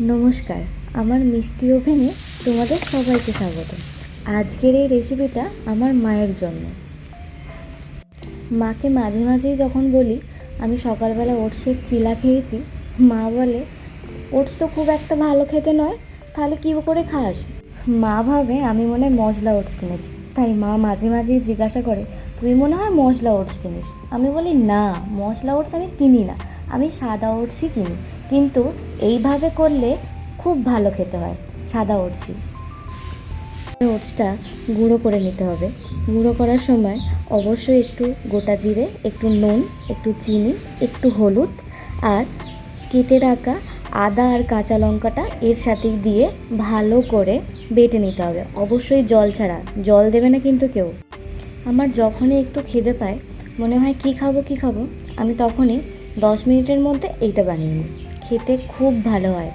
নমস্কার, আমার মিষ্টি ওভেনে তোমাদের সবাইকে স্বাগত। আজকের এই রেসিপিটা আমার মায়ের জন্য। মাকে মাঝে মাঝেই যখন বলি, আমি সকালবেলা ওটসের চিলা খেয়েছি মা বলে, ওটস তো খুব একটা ভালো খেতে নয়, তাহলে কী করে খাস? মা ভাবে, আমি মনে হয় মশলা ওটস কিনেছি তাই মা মাঝে মাঝেই জিজ্ঞাসা করে, তুই মনে হয় মশলা ওটস কিনিস? আমি বলি, না মশলা ওটস আমি কিনি না আমি সাদা ওটসই কিনি। কিন্তু এইভাবে করলে খুব ভালো খেতে হয়, সাদা ওটসই ওটসটা গুঁড়ো করে নিতে হবে। গুঁড়ো করার সময় অবশ্যই একটু গোটা জিরে, একটু নুন, একটু চিনি, একটু হলুদ আর কেটে রাখা আদা আর কাঁচা লঙ্কাটা এর সাথে দিয়ে ভালো করে বেটে নিতে হবে। অবশ্যই জল ছাড়া, জল দেবে না কিন্তু কেউ। আমার যখনই একটু খিদে পায়, মনে হয় কী খাব কী খাব, আমি তখনই দশ মিনিটের মধ্যে এইটা বানিয়ে নিই। খেতে খুব ভালো হয়।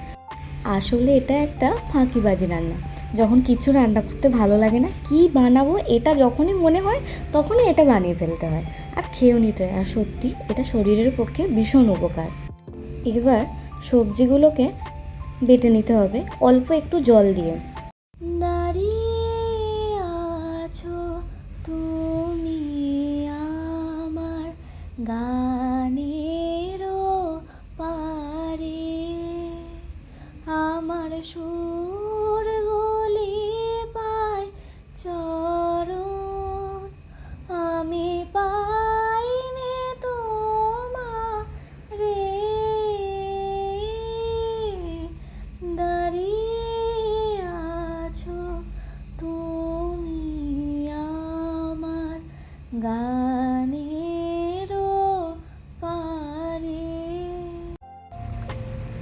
আসলে এটা একটা ফাঁকিবাজি রান্না। যখন কিছু রান্না করতে ভালো লাগে না, কি বানাবো এটা যখনই মনে হয়, তখনই এটা বানিয়ে ফেলতে হয়। আর খেয়েও নিতে হয়। আর সত্যি, এটা শরীরের পক্ষে ভীষণ উপকার। এবার সবজিগুলোকে বেটে নিতে হবে। অল্প একটু জল দিয়ে। দাঁড়িয়ে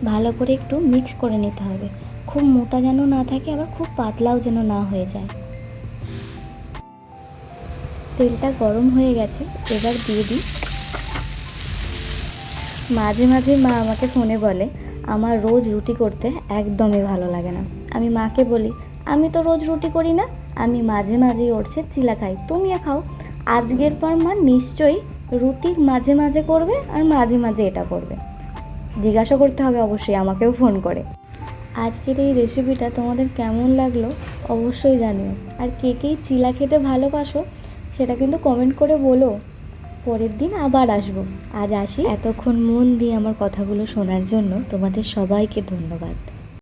ভালো করে একটু মিক্স করে নিতে হবে। খুব মোটা যেন না থাকে, আবার খুব পাতলাও যেন না হয়ে যায়। তেলটা গরম হয়ে গেছে, এবার দিয়ে দিই। মাঝে মাঝে মা আমাকে ফোনে বলে, আমার রোজ রুটি করতে একদমই ভালো লাগে না। আমি মাকে বলি, আমি তো রোজ রুটি করি না, আমি মাঝে মাঝেই ওটসের চিলা খাই। তুমিও খাও। আজকের পর মা নিশ্চয়ই রুটি মাঝে মাঝে করবে আর মাঝে মাঝে এটা করবে। জিজ্ঞাসা করতে হবে অবশ্যই আমাকেও ফোন করে। আজকের এই রেসিপিটা তোমাদের কেমন লাগল অবশ্যই জানিও। আর কে কে চিলা খেতে ভালোবাসো সেটা কিন্তু কমেন্ট করে বলো। পরের দিন আবার আসব। আজ আসি। এতক্ষণ মন দিয়ে আমার কথাগুলো শোনার জন্য তোমাদের সবাইকে ধন্যবাদ।